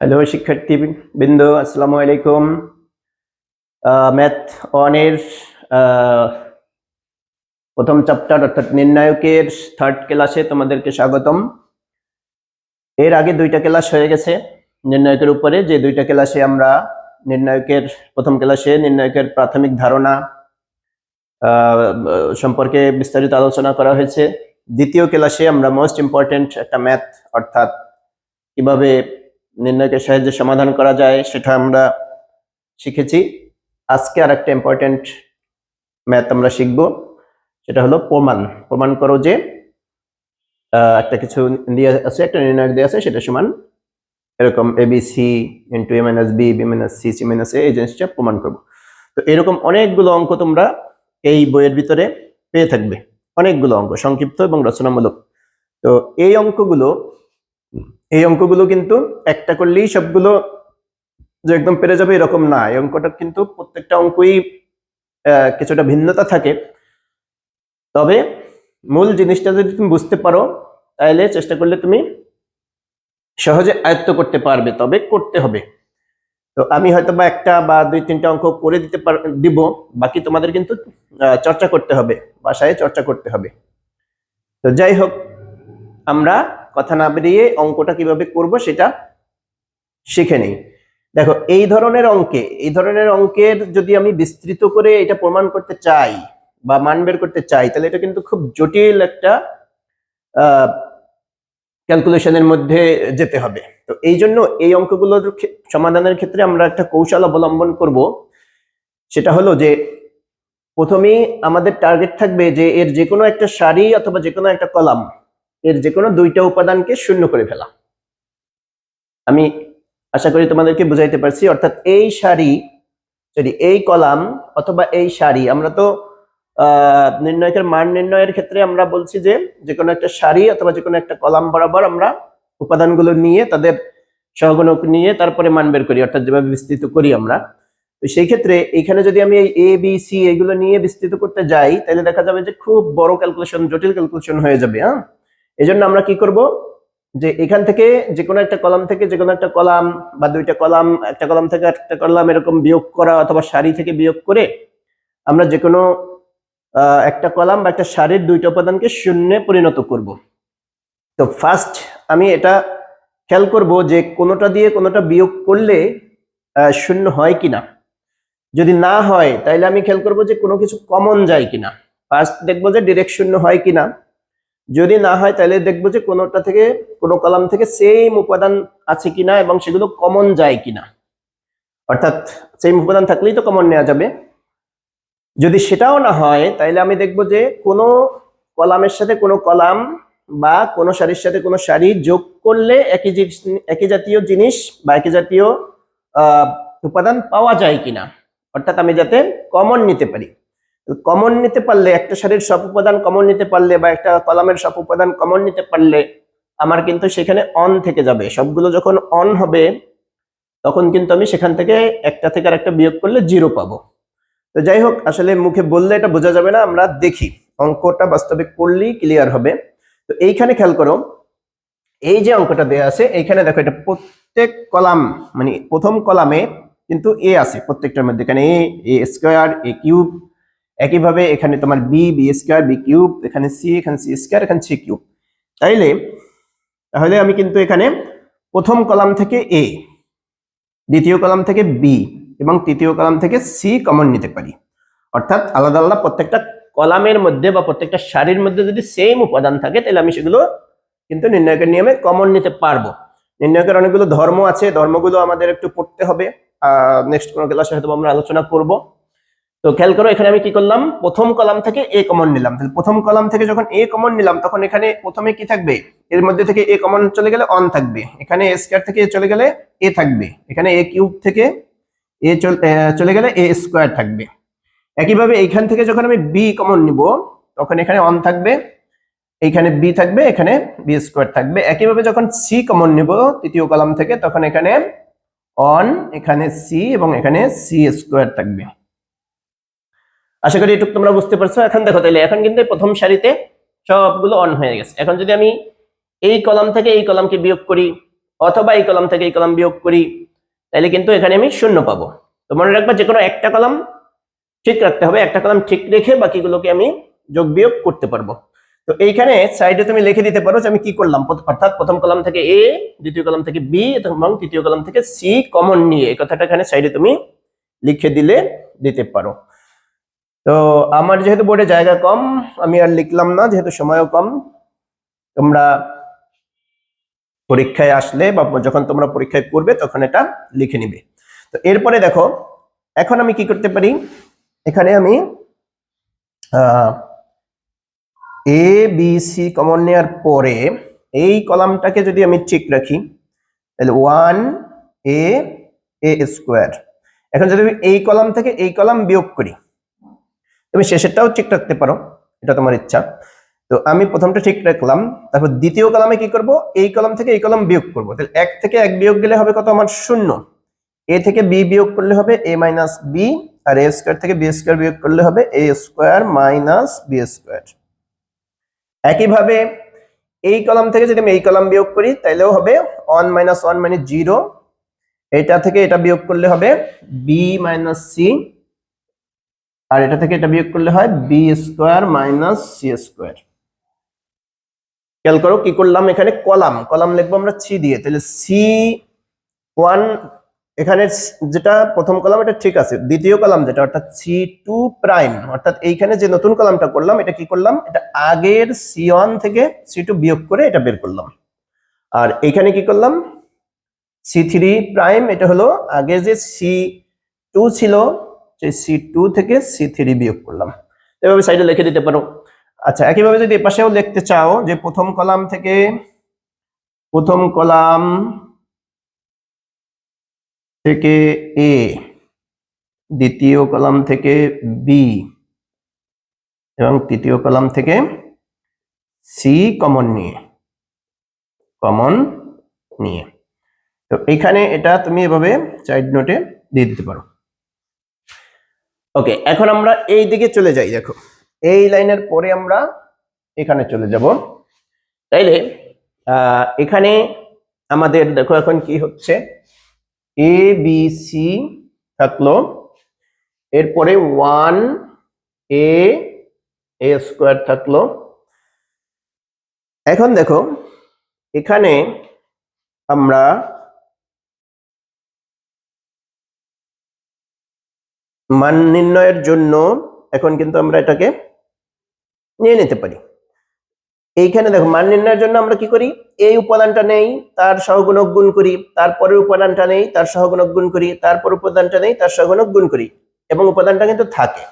Hello শিক্ষার্থী বৃন্দ, আসসালামু আলাইকুম। ম্যাথ ওয়ানের প্রথম চ্যাপ্টার অর্থাৎ নির্ণায়কের থার্ড ক্লাসে তোমাদেরকে স্বাগতম। এর আগে দুইটা ক্লাস হয়ে গেছে নির্ণায়কের উপরে। যে দুইটা ক্লাসে আমরা নির্ণায়কের, প্রথম ক্লাসে নির্ণায়কের প্রাথমিক ধারণা সম্পর্কে বিস্তারিত আলোচনা করা হয়েছে। দ্বিতীয় ক্লাসে আমরা মোস্ট ইম্পর্টেন্ট একটা ম্যাথ অর্থাৎ কীভাবে নির্ণয়কের সাহায্যে সমাধান করা যায়, সেটা আমরা শিখেছি। আজকে আর একটা ইম্পর্টেন্ট ম্যাথ আমরা শিখব, সেটা হলো প্রমাণ। প্রমাণ করো যে একটা কিছু দিয়ে আছে, একটা নির্ণয়ক দিয়ে আছে, সেটা সমান এরকম A B C into A minus B B minus C C minus এই জিনিসটা প্রমাণ করব। তো এরকম অনেকগুলো অঙ্ক তোমরা এই বইয়ের ভিতরে পেয়ে থাকবে। অনেকগুলো অঙ্ক, সংক্ষিপ্ত এবং রচনামূলক। তো এই অঙ্কগুলো এই অঙ্কগুলো কিন্তু একটা করলেই সবগুলো যে একদম পেরে যাবে এরকম না। এই অঙ্কটা কিন্তু প্রত্যেকটা অঙ্কই কিছুটা ভিন্নতা থাকে। তবে মূল জিনিসটা যদি তুমি বুঝতে পারো, তাহলে চেষ্টা করলে তুমি সহজে আয়ত্ত করতে পারবে, তবে করতে হবে। তো আমি হয়তো বা একটা বা দুই, তিনটা অঙ্ক করে দিতে পার, দিব, বাকি তোমাদের কিন্তু চর্চা করতে হবে, বাসায় চর্চা করতে হবে। তো যাই হোক, আমরা কথা না বেরিয়ে অঙ্কটা কীভাবে করব সেটা শিখে নেই। দেখো, এই ধরনের অঙ্কে, এই ধরনের অঙ্কের যদি আমি বিস্তৃত করে এটা প্রমাণ করতে চাই বা মান বের করতে চাই, তাহলে এটা কিন্তু খুব জটিল একটা ক্যালকুলেশনের মধ্যে যেতে হবে। তো এই জন্য এই অঙ্কগুলোর সমাধানের ক্ষেত্রে আমরা একটা কৌশল অবলম্বন করব। সেটা হলো যে, প্রথমেই আমাদের টার্গেট থাকবে যে এর যে কোনো একটা সারি অথবা যে কোনো একটা কলাম এর যে কোনো দুইটা উপাদানকে শূন্য করে ফেলা। আমি আশা করি তোমাদেরকে বুঝাইতে পারছি, অর্থাৎ এই সারি সরি এই কলাম অথবা এই সারি, আমরা তো নির্ণয়কের মান নির্ণয়ের ক্ষেত্রে আমরা বলছি যে যে কোনো একটা সারি অথবা যে কোনো একটা কলাম বরাবর আমরা উপাদানগুলো নিয়ে তাদের সহগুণক নিয়ে তারপরে মান বের করি, অর্থাৎ যেভাবে বিস্তৃত করি আমরা। তো সেই ক্ষেত্রে এখানে যদি আমি এই এ বি সি এগুলো নিয়ে বিস্তৃত করতে যাই, তাহলে দেখা যাবে যে খুব বড় ক্যালকুলেশন জটিল ক্যালকুলেশন হয়ে যাবে হ্যাঁ? এই জন্য আমরা কি করব? যে এখান থেকে যে কোনো একটা কলাম থেকে যে কোনো একটা কলাম বা দুইটা কলাম, একটা কলাম থেকে একটা কলাম এরকম বিয়োগ করা অথবা সারি থেকে বিয়োগ করে আমরা যে কোনো একটা কলাম বা একটা সারির দুইটা উপাদানকে শূন্যে পরিণত করব। তো ফার্স্ট আমি এটা খেয়াল করব যে কোনোটা দিয়ে কোনোটা বিয়োগ করলে শূন্য হয় কিনা। যদি না হয় তাহলে আমি খেয়াল করব যে কোনো কিছু কমন যায় কিনা। ফার্স্ট দেখব যে ডিরেক্ট শূন্য হয় কিনা। যদি না হয়, তাহলে দেখব যে কোনোটা থেকে, কোনো কলাম থেকে সেম উপাদান আছে কিনা এবং সেগুলো কমন যায় কিনা। অর্থাৎ সেম উপাদান থাকলেই তো কমন নেওয়া যাবে। যদি সেটাও না হয়, তাহলে আমি দেখব যে কোনো কলামের সাথে কোনো কলাম বা কোনো সারির সাথে কোনো সারি যোগ করলে একই জিনিস, একই জাতীয় জিনিস বা একই জাতীয় উপাদান পাওয়া যায় কিনা। অর্থাৎ আমি যাতে কমন নিতে পারি। কমন নিতে পারলে, একটা সারির সব উপাদান কমন নিতে পারলে বা একটা কলামের সব উপাদান কমন নিতে পারলে, আমার কিন্তু সেখানে অন থেকে যাবে। সবগুলো যখন অন হবে, তখন কিন্তু আমি সেখান থেকে একটা থেকে আর একটা বিয়োগ করলে জিরো পাবো। তো যাই হোক, আসলে মুখে বললে এটা বোঝা যাবে না, আমরা দেখি। অঙ্কটা বাস্তবে করলেই ক্লিয়ার হবে। তো এইখানে খেয়াল করো, এই যে অঙ্কটা দেয়া আছে, এইখানে দেখো এটা প্রত্যেক কলাম মানে প্রথম কলামে কিন্তু এ আছে প্রত্যেকটার মধ্যে। এখানে এ স্কোয়ার এ কিউব একইভাবে এখানে তোমার B B square B cube এখানে সি এখানে সি স্কোয়ার এখানে সি কিউব তাইলে, তাহলে আমি কিন্তু এখানে প্রথম কলাম থেকে এ দ্বিতীয় কলাম থেকে বি এবং তৃতীয় কলাম থেকে সি কমন নিতে পারি। অর্থাৎ আলাদা আলাদা প্রত্যেকটা কলামের মধ্যে বা প্রত্যেকটা সারির মধ্যে যদি সেম উপাদান থাকে, তাহলে আমি সেগুলো কিন্তু নির্ণয়কের নিয়মে কমন নিতে পারব। নির্ণয়কের অনেকগুলো ধর্ম আছে, ধর্মগুলো আমাদের একটু পড়তে হবে। আহ নেক্সট কোনো ক্লাসে হয়তো আমরা আলোচনা করব। তো খেয়াল করো, এখানে আমি কি করলাম? প্রথম কলাম থেকে এ কমন নিলাম। তাহলে প্রথম কলাম থেকে যখন এ কমন নিলাম, তখন এখানে প্রথমে কি থাকবে? এর মধ্যে থেকে এ কমন চলে গেলে অন থাকবে। এখানে এ স্কোয়ার থেকে চলে গেলে এ থাকবে। এখানে এ কিউব থেকে এ, চলে গেলে এ স্কোয়ার থাকবে। একইভাবে এইখান থেকে যখন আমি বি কমন নিব, তখন এখানে অন থাকবে। এইখানে বি থাকবে, এখানে বি স্কোয়ার থাকবে। একইভাবে যখন সি কমন নিব, তৃতীয় কলাম থেকে, তখন এখানে অন এখানে সি এবং এখানে সি স্কোয়ার থাকবে। আশা করি এটুকু তোমরা বুঝতে পারছ। এখন দেখো তাহলে এখন কিন্তু প্রথম সারিতে সবগুলো অন হয়ে গেছে। এখন যদি আমি এই কলাম থেকে এই কলামকে বিয়োগ করি, অথবা এই কলাম থেকে এই কলাম বিয়োগ করি তাহলে কিন্তু এখানে আমি শূন্য পাবো। তো মনে রাখবা যে কোনো একটা কলাম ঠিক রাখতে হবে, একটা কলাম ঠিক রেখে বাকিগুলোকে আমি যোগ বিয়োগ করতে পারব। তো এইখানে সাইডে তুমি লিখে দিতে পারো যে আমি কি করলাম? অর্থাৎ প্রথম কলাম থেকে এ দ্বিতীয় কলাম থেকে বি এবং তৃতীয় কলাম থেকে সি কমন নিয়ে, এই কথাটা এখানে সাইডে তুমি লিখে দিলে দিতে পারো। তো আমার যেহেতু বোর্ডে জায়গা কম, আমি আর লিখলাম না, যেহেতু সময়ও কম, তোমরা পরীক্ষায় আসলে বা যখন তোমরা পরীক্ষায় করবে তখন এটা লিখে নিবে। তো এরপরে দেখো, এখন আমি কি করতে পারি? এখানে আমি এ বি সি কমন নেওয়ার পরে এই কলামটাকে যদি আমি ঠিক রাখি, তাহলে ওয়ান এ এ স্কোয়ার এখন যদি আমি এই কলাম থেকে এই কলাম বিয়োগ করি তুমি শেষেরটাও ঠিক রাখতে পারো, এটা তোমার ইচ্ছা। তো আমি প্রথমটা ঠিক রাখলাম, তারপর দ্বিতীয় কলামে কি করব? এই কলাম থেকে এই কলাম বিয়োগ করব। তাহলে এক থেকে এক বিয়োগ গেলে হবে কত? আমার শূন্য। এ থেকে বি বিয়োগ করলে হবে এ মাইনাস বি, আর এ স্কোয়ার থেকে বি স্কোয়ার বিয়োগ করলে হবে A square minus B square একইভাবে এই কলাম থেকে যদি আমি এই কলাম বিয়োগ করি তাহলেও হবে ওয়ান মাইনাস ওয়ান মানে জিরো এটা থেকে এটা বিয়োগ করলে হবে বি মাইনাস সি আর এটা থেকে এটা বিয়োগ করলে হয় B square minus C square খেয়াল করো কি করলাম এখানে? কলাম। কলাম লিখব আমরা সি দিয়ে। তাহলে সি ওয়ান এখানে যেটা প্রথম কলাম এটা ঠিক আছে। দ্বিতীয় কলাম যেটা, অর্থাৎ সি টু প্রাইম অর্থাৎ এইখানে যে নতুন কলামটা করলাম, এটা কি করলাম? এটা আগের সি ওয়ান থেকে সি টু বিয়োগ করে এটা বের করলাম। আর এইখানে কি করলাম? সি থ্রি প্রাইম এটা হলো আগে যে সি টু ছিল সেই সি টু থেকে সি থ্রি বিয়োগ করলাম। এভাবে সাইডে লিখে দিতে পারো। আচ্ছা একইভাবে যদি এপাশেও লিখতে চাও যে প্রথম কলাম থেকে প্রথম কলাম থেকে এ দ্বিতীয় কলাম থেকে বি এবং তৃতীয় কলাম থেকে সি কমন নিয়ে। কমন নিয়ে। তো এখানে এটা তুমি এভাবে সাইড নোটে দিয়ে দিতে পারো। ওকে এখন আমরা এই দিকে চলে যাই, দেখো। এই লাইনের পরে আমরা এখানে চলে যাব। তাইলে এখানে আমাদের, দেখো এখন কি হচ্ছে? এ বি সি থাকল। এরপরে ওয়ান এ এ স্কোয়ার থাকল। এখন দেখো, এখানে আমরা মান নির্ণয়ের জন্য এখন কিন্তু আমরা এটাকে নিয়ে নিতে পারি। এইখানে দেখো, মান নির্ণয়ের জন্য আমরা কি করি? এই উপাদানটা নেই, তার সহগুণক গুণ করি, তারপরের উপাদানটা নেই, তার সহগুণক গুণ করি, তারপর উপাদানটা নেই, তার সহগুণক গুণ করি এবং উপাদানটা কিন্তু থাকে।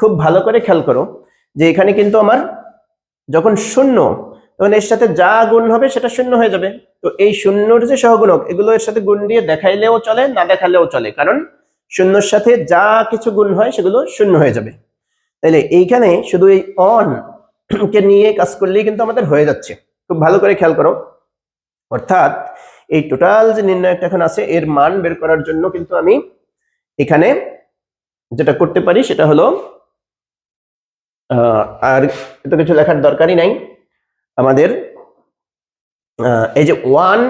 খুব ভালো করে খেয়াল করো যে এখানে কিন্তু আমার যখন শূন্য, তখন এর সাথে যা গুণ হবে সেটা শূন্য হয়ে যাবে। তো এই শূন্যর যে সহগুণক, এগুলো এর সাথে গুণ দিয়ে দেখাইলেও চলে, না দেখালেও চলে। কারণ শূন্যর সাথে যা কিছু গুণ হয় সেগুলো শূন্য হয়ে যাবে। তাইলে এইখানে শুধু এই অন কে নিয়ে কাজ করলেই কিন্তু আমাদের হয়ে যাচ্ছে। খুব ভালো করে খেয়াল করো। অর্থাৎ এই টোটাল যে নির্ণয়টা এখন আছে, এর মান বের করার জন্য কিন্তু আমি এখানে যেটা করতে পারি সেটা হলো আর এত কিছু লেখার দরকারই নাই। আমাদের এই যে ওয়ান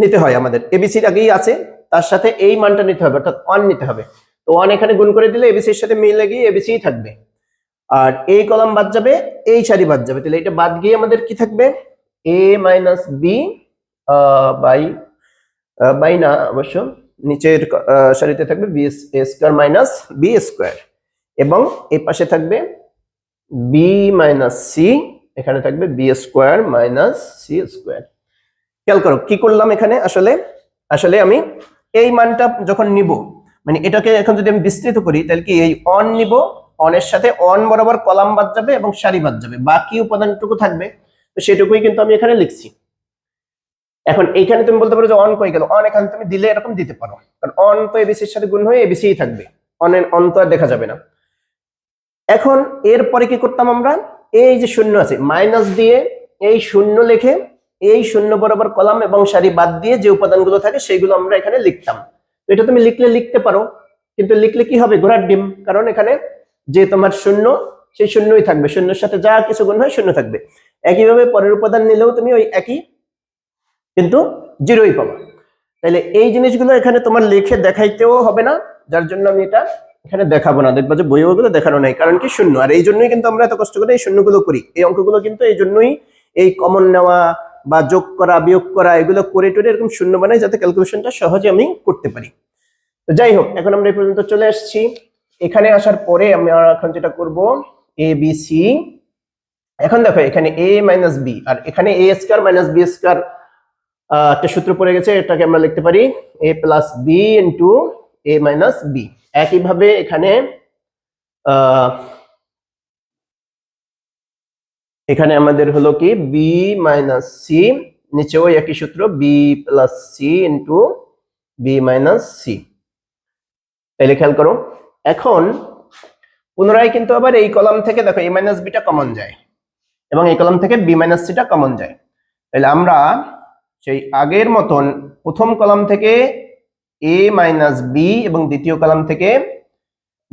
নিতে হয় আমাদের। এবিসির আগেই আছে। তার সাথে এই মানটা নিতে হবে, অর্থাৎ ওয়ান নিতে হবে। তো ওয়ান এখানে গুণ করে দিলে এবিসির সাথে মিলে গিয়ে এবিসি থাকবে। আর এই কলাম বাদ যাবে, এই সারি বাদ যাবে। তাহলে এটা বাদ গিয়ে আমাদের কি থাকবে? A minus B by by না, অবশ্য নিচের সারিতে থাকবে B square minus B square এবং এই পাশে থাকবে বি মাইনাস সি এখানে থাকবে B square minus C square খেয়াল করো, কি করলাম এখানে? আসলে আসলে আমি এই মানটা যখন নিব মানে এটাকে এখন যদি আমি বিস্তৃত করি, তাহলে কি এই অন নিব অনের সাথে অন বরাবর কলাম বাদ যাবে এবং সারি বাদ যাবে। বাকি উপাদানটুকু থাকবে। তো সেটুকুই কিন্তু আমি এখানে লিখছি। এখন এইখানে তুমি বলতে পারো যে অন কই গেল? অন এখানে তুমি দিলে এরকম দিতে পারো। কারণ অন তো এবিসির সাথে গুণ হয়ে এবিসিই থাকবে। অনের অন তো আর দেখা যাবে না। এখন এরপরে কি করতাম আমরা? এই যে শূন্য আছে মাইনাস দিয়ে এই শূন্য লিখে এই শূন্য বরাবর কলাম এবং সারি বাদ দিয়ে যে উপাদানগুলো থাকে সেগুলো আমরা এখানে লিখতাম। তো এটা তুমি লিখলে লিখতে পারো, কিন্তু লিখলে কি হবে? ঘোড়ার ডিম। কারণ এখানে যে তোমার শূন্য, সেই শূন্যই থাকবে। শূন্যের সাথে যা কিছু গুণ হয় শূন্য থাকবে। একইভাবে পরের উপাদান নিলেও তুমি ওই একই, কিন্তু জিরোই পাবা। তাহলে এই জিনিসগুলো এখানে তোমার লিখে দেখাইতেও হবে না। যার জন্য আমি এটা এখানে দেখাবো না। দেখবা যে বইগুলো দেখানো নাই। কারণ কি শূন্য? আর এই জন্যই কিন্তু আমরা এত কষ্ট করে এই শূন্যগুলো করি। এই অঙ্কগুলো কিন্তু এই জন্যই এই কমন নেওয়া বা যোগ করা বিয়োগ করা এগুলো করে টোরে এরকম শূন্য বানাই যাতে ক্যালকুলেশনটা সহজে আমি করতে পারি। তো যাই হোক এখন আমরা এই পর্যন্ত চলে আসছি এখানে আসার পরে আমি এখন যেটা করব এ বি সি এখন দেখো এখানে এ মাইনাস বি আর এখানে A square minus B square একটা সূত্র পড়ে গেছে এটাকে আমরা লিখতে পারি A plus B into A minus B একইভাবে এখানে আহ, এখানে আমাদের হলো কি? বি মাইনাস সি নিচেও একই সূত্র B plus C into B minus C তাইলে খেয়াল করো, এখন পুনরায় কিন্তু আবার এই কলাম থেকে দেখো এ মাইনাস বিটা কমন যায় এবং এই কলাম থেকে বি মাইনাস সিটা কমন যায়। তাহলে আমরা সেই আগের মতন প্রথম কলাম থেকে এ মাইনাস বি এবং দ্বিতীয় কলাম থেকে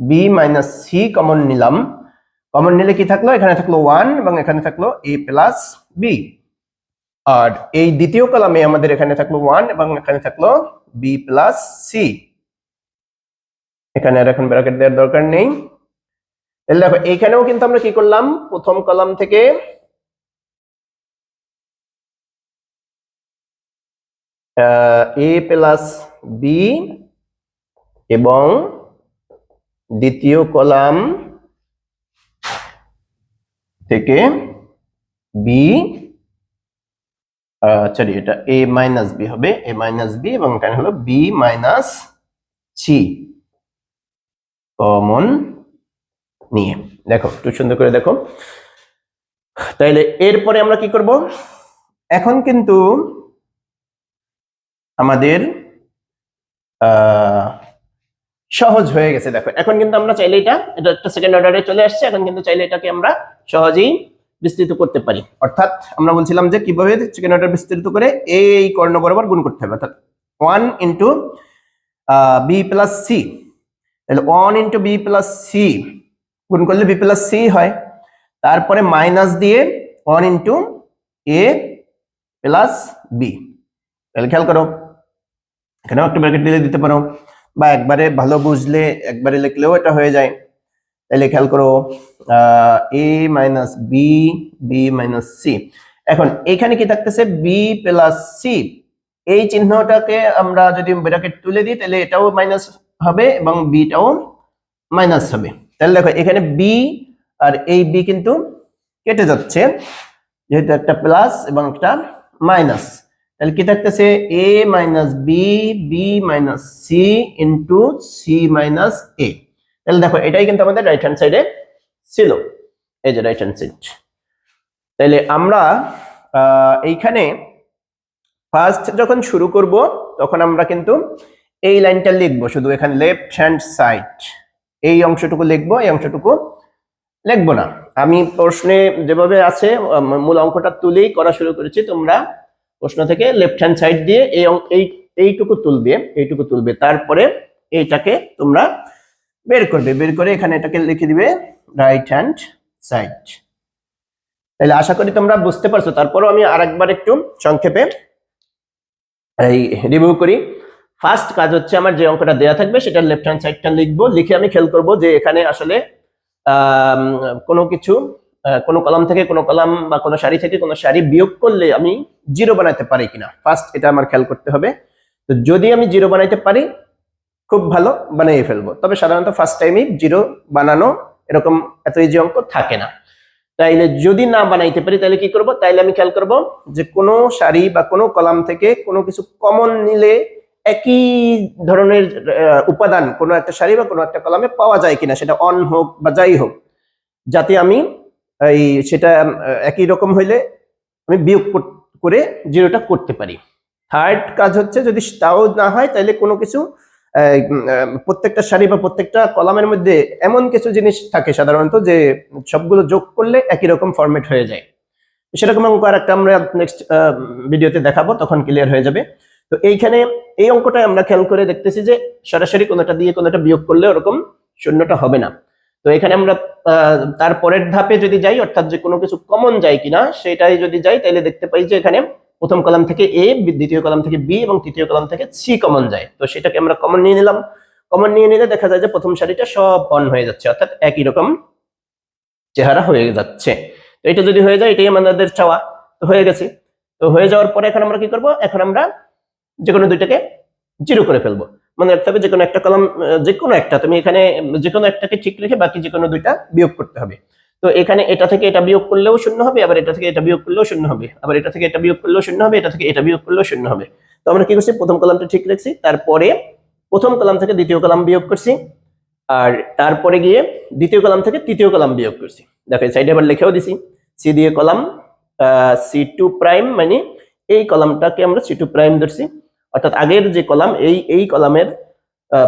বি মাইনাস সি কমন নিলাম। কমন নিলে কি থাকল? এখানে থাকল ওয়ান এবং এখানে থাকল এ প্লাস বি আর এই দ্বিতীয় কলামে আমাদের এখানে থাকল ওয়ান এবং এখানে থাকল বি প্লাস সি এখানে আর এখন ব্র্যাকেট দেওয়ার দরকার নেই। দেখো এইখানেও কিন্তু আমরা কি করলাম? প্রথম কলাম থেকে এ প্লাস বি এবং দ্বিতীয় কলাম থেকে বি সরি এটা এ মাইনাস বি হবে এ মাইনাস বি এবং এখানে হলো বি মাইনাস সি কমন নিয়ে। দেখো একটু সুন্দর করে দেখো। তাইলে এরপরে আমরা কি করব? এখন কিন্তু আমাদের আহ, সহজ হয়ে গেছে, দেখো। এখন কিন্তু আমরা চাইলে এটা এটা একটা সেকেন্ড অর্ডারে চলে আসছে, এখন কিন্তু চাইলে এটাকে আমরা সহজেই বিস্তৃত করতে পারি। অর্থাৎ আমরা বলছিলাম যে কীভাবে সেকেন্ড অর্ডার বিস্তৃত করে এই কর্ণ বরাবর গুণ করতে হবে। অর্থাৎ one into B plus C তাহলে one into B plus C গুণ করলে বি প্লাস সি হয়। তারপরে মাইনাস দিয়ে one into A plus B তাহলে খেয়াল করো, এখানেও একটা ব্র্যাকেট দিলে দিতে পারো। বা একবারে ভালো বুঝলে একবারে লিখলেও এটা হয়ে যায়। তাহলে খেয়াল করো A minus B B minus C এখন এখানে কি থাকতেছে? বি প্লাস সি এই চিহ্নটাকে আমরা যদি ব্র্যাকেট তুলে দিই তাহলে এটাও মাইনাস হবে এবং বিটাও মাইনাস হবে। তাহলে দেখো, এখানে বি আর এই বি কিন্তু কেটে যাচ্ছে। যেহেতু একটা প্লাস এবং একটা মাইনাস তাহলে কি থাকতেছে? A minus B B minus C into C minus A তাহলে দেখো, এটাই কিন্তু আমাদের রাইট হ্যান্ড সাইডে ছিল। এই যে রাইট হ্যান্ড সাইড তাহলে আমরা এইখানে ফার্স্ট যখন শুরু করব, তখন আমরা কিন্তু এই লাইনটা লিখব। শুধু এখানে লেফট হ্যান্ড সাইড এই অংশটুকু লিখব, এই অংশটুকু লিখব না। আমি প্রশ্নে যেভাবে আছে মূল অঙ্কটা তুলেই করা শুরু করেছি, তোমরা প্রশ্ন থেকে লেফট হ্যান্ড সাইড দিয়ে এই এইটুকু তুলবে এইটুকু তুলবে। তারপরে এইটাকে তোমরা বের করবে। বের করে এখানে এটাকে লিখে দিবে রাইট হ্যান্ড সাইড তাহলে আশা করি তোমরা বুঝতে পারছ। তারপরও আমি আরেকবার একটু সংক্ষেপে এই রিভিউ করি। ফার্স্ট কাজ হচ্ছে আমার যে অঙ্কটা দেয়া থাকবে, সেটা লেফট হ্যান্ড সাইডটা লিখব। লিখে আমি খেয়াল করব যে এখানে আসলে কোনো কিছু কোনো কলাম থেকে কোনো কলাম বা কোনো সারি থেকে কোনো সারি বিয়োগ করলে আমি জিরো বানাতে পারি কিনা? ফার্স্ট এটা আমার খেয়াল করতে হবে। তো যদি আমি জিরো বানাইতে পারি, খুব ভালো বানিয়ে ফেলব। তবে সাধারণত ফার্স্ট টাইমই জিরো বানানো এরকম এত ইজি অঙ্ক থাকে না। তাইলে যদি না বানাইতে পারি তাহলে কি করব? তাইলে আমি খেয়াল করব যে কোনো সারি বা কোনো কলাম থেকে কোনো কিছু কমন নিলে একই ধরনের উপাদান কোনো একটা সারি বা কোনো একটা কলামে পাওয়া যায় কিনা, সেটা অন হোক বা যাই হোক, যাতে আমি এই সেটা একই রকম হইলে আমি বিয়োগ কর- জিরোটা করতে পারি। থার্ড কাজ হচ্ছে যদি তাও না হয় তাহলে কোনো কিছু প্রত্যেকটা সারি বা প্রত্যেকটা কলামের মধ্যে এমন কিছু জিনিস থাকে সাধারণত যে সবগুলো যোগ করলে একই রকম ফরম্যাট হয়ে যায়। সেরকম অঙ্ক আর একটা আমরা নেক্সট ভিডিওতে দেখাবো, তখন ক্লিয়ার হয়ে যাবে। তো এইখানে এই অঙ্কটায় আমরা খেয়াল করে দেখতেছি যে সরাসরি কোনোটা দিয়ে কোনোটা বিয়োগ করলে ওরকম শূন্যটা হবে না। তো এখানে আমরা তার পরের ধাপে যদি যাই, অর্থাৎ যে কোনো কিছু কমন যায় কিনা, সেটাই যদি যাই তাহলে দেখতে পাই যে এখানে প্রথম কলাম থেকে এ দ্বিতীয় কলাম থেকে বি এবং তৃতীয় কলাম থেকে সি কমন যায়। তো সেটাকে আমরা কমন নিয়ে নিলাম। কমন নিয়ে নিলে দেখা যায় যে প্রথম সারিটা সব অন হয়ে যাচ্ছে, অর্থাৎ একই রকম চেহারা হয়ে যাচ্ছে। তো এটা যদি হয়ে যায়, এটাই আমাদের চাওয়া। তো হয়ে গেছে। তো হয়ে যাওয়ার পরে এখন আমরা কি করব? এখন আমরা যে কোনো দুইটাকে জিরো করে ফেলব। মানে রাখতে হবে যে কোনো একটা কলাম যে কোনো একটা, তুমি এখানে যে কোনো একটাকে ঠিক রেখে বাকি যে কোনো দুইটা বিয়োগ করতে হবে। তো এখানে এটা থেকে এটা বিয়োগ করলেও শূন্য হবে, আবার এটা থেকে এটা বিয়োগ করলেও শূন্য হবে, আবার এটা থেকে এটা বিয়োগ করলেও শূন্য হবে, এটা থেকে এটা বিয়োগ করলেও শূন্য হবে। তো আমরা কি করছি? প্রথম কলামটা ঠিক রাখছি, তারপরে প্রথম কলাম থেকে দ্বিতীয় কলাম বিয়োগ করছি, আর তারপরে গিয়ে দ্বিতীয় কলাম থেকে তৃতীয় কলাম বিয়োগ করছি। দেখো সাইডে আবার লিখেও দিছি সি দিয়ে কলাম সি টু প্রাইম মানে এই কলামটাকে আমরা সি টু প্রাইম ধরছি। অর্থাৎ আগের যে কলাম, এই এই কলামের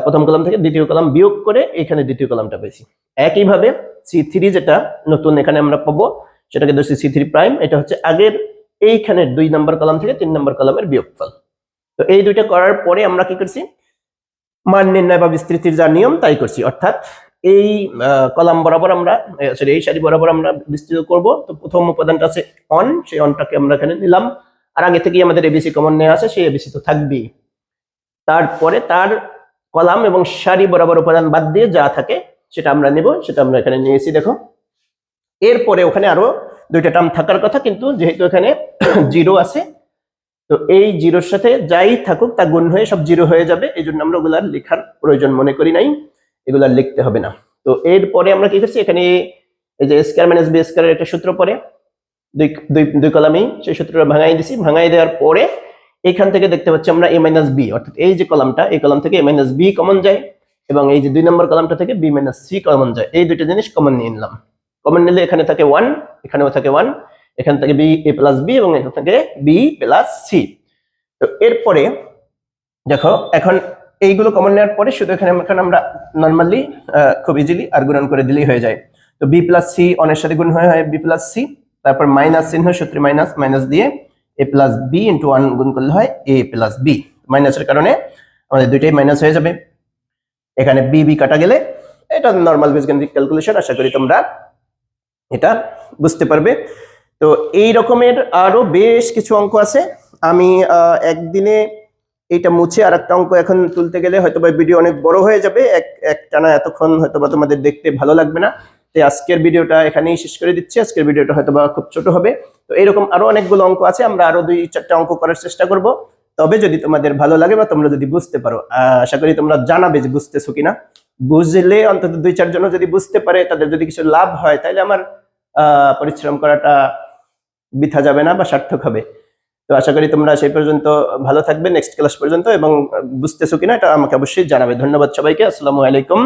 প্রথম কলাম থেকে দ্বিতীয় কলাম বিয়োগ করে এখানে দ্বিতীয় কলামটা পেয়েছি। একইভাবে সি থ্রি যেটা নতুন এখানে আমরা পাবো, সেটাকে ধরছি সি থ্রি প্রাইম এটা হচ্ছে আগের এইখানে দুই নম্বর কলাম থেকে তিন নম্বর কলামের বিয়োগফল। তো এই দুইটা করার পরে আমরা কি করছি? মান নির্ণয় বা বিস্তৃতির যা নিয়ম, তাই করছি। অর্থাৎ এই কলাম বরাবর আমরা সরি এই সারি বরাবর আমরা বিস্তৃত করব। তো প্রথম উপাদানটা আছে অন সেই অনটাকে আমরা এখানে নিলাম। আর আগে থেকেই আমাদের এবিসি কমন নেওয়া আছে, সেই এবিসি তো থাকবেই। তারপরে তার কলাম এবং সারি বরাবর উপাদান বাদ দিয়ে যা থাকে সেটা আমরা নেব, সেটা আমরা এখানে নিয়েছি দেখো। এরপরে ওখানে আরও দুইটা টার্ম থাকার কথা, কিন্তু যেহেতু এখানে জিরো আছে, তো এই জিরোর সাথে যাই থাকুক, তা গুণ হয়ে সব জিরো হয়ে যাবে। এই জন্য আমরা ওগুলার লেখার প্রয়োজন মনে করি নাই, এগুলার লিখতে হবে না। তো এরপরে আমরা কি করছি, এখানে এই যে স্কয়ার মাইনাস বি স্কয়ারের একটা সূত্র পরে দুই দুই দুই কলামেই সেই সূত্রটা ভাঙাই দিছি। ভাঙাই দেওয়ার পরে এখান থেকে দেখতে পাচ্ছি আমরা এ মাইনাস বি অর্থাৎ এই যে কলামটা, এই কলাম থেকে এ মাইনাস বি কমন যায় এবং এই যে দুই নম্বর কলামটা থেকে বি মাইনাস সি কমন যায়। এই দুইটা জিনিস কমন নিয়ে নিলাম। কমন নিলে এখানে থাকে ওয়ান এখানেও থাকে ওয়ান এখান থেকে বি এ প্লাস বি এবং এখান থেকে বি প্লাস সি তো এরপরে দেখো, এখন এইগুলো কমন নেওয়ার পরে শুধু এখানে, এখন আমরা নর্মালি খুব ইজিলি আর গুণন করে দিলেই হয়ে যায়। তো বি প্লাস সি অনের সাথে গুণ হয়ে বি প্লাস সি তারপর মাইনাস চিহ্ন, সূত্রে মাইনাস মাইনাস দিয়ে A plus B into one গুণ করলে হয় এ প্লাস বি মাইনাসের কারণে আমাদের দুইটাই মাইনাস হয়ে যাবে। এখানে বি বি কাটা গেলে এটা নর্মাল বীজগাণিতিক ক্যালকুলেশন আশা করি তোমরা এটা বুঝতে পারবে। তো এই রকমের আরও বেশ কিছু অঙ্ক আছে। আমি একদিনে এটা মুছে আর একটা অঙ্ক এখন তুলতে গেলে হয়তো বা ভিডিও অনেক বড় হয়ে যাবে। এক এক টানা এতক্ষণ হয়তো বা তোমাদের দেখতে ভালো লাগবে না। তাই আজকের ভিডিওটা এখানেই শেষ করে দিচ্ছি। আজকের ভিডিওটা হয়তো বা খুব ছোট হবে। তো এরকম আরও অনেকগুলো অঙ্ক আছে, আমরা আরও দুই, চারটা অঙ্ক করার চেষ্টা করব। তবে যদি তোমাদের ভালো লাগে বা তোমরা যদি বুঝতে পারো, আশা করি তোমরা জানাবে যে বুঝতেছো কিনা। বুঝলে অন্তত দুই চারজন যদি বুঝতে পারে, তাদের যদি কিছু লাভ হয় তাহলে আমার পরিশ্রম করাটা বৃথা যাবে না বা সার্থক হবে। তো আশা করি তোমরা সেই পর্যন্ত ভালো থাকবে নেক্সট ক্লাস পর্যন্ত, এবং বুঝতেছো কিনা, এটা আমাকে অবশ্যই জানাবে। ধন্যবাদ সবাইকে, আসসালামু আলাইকুম।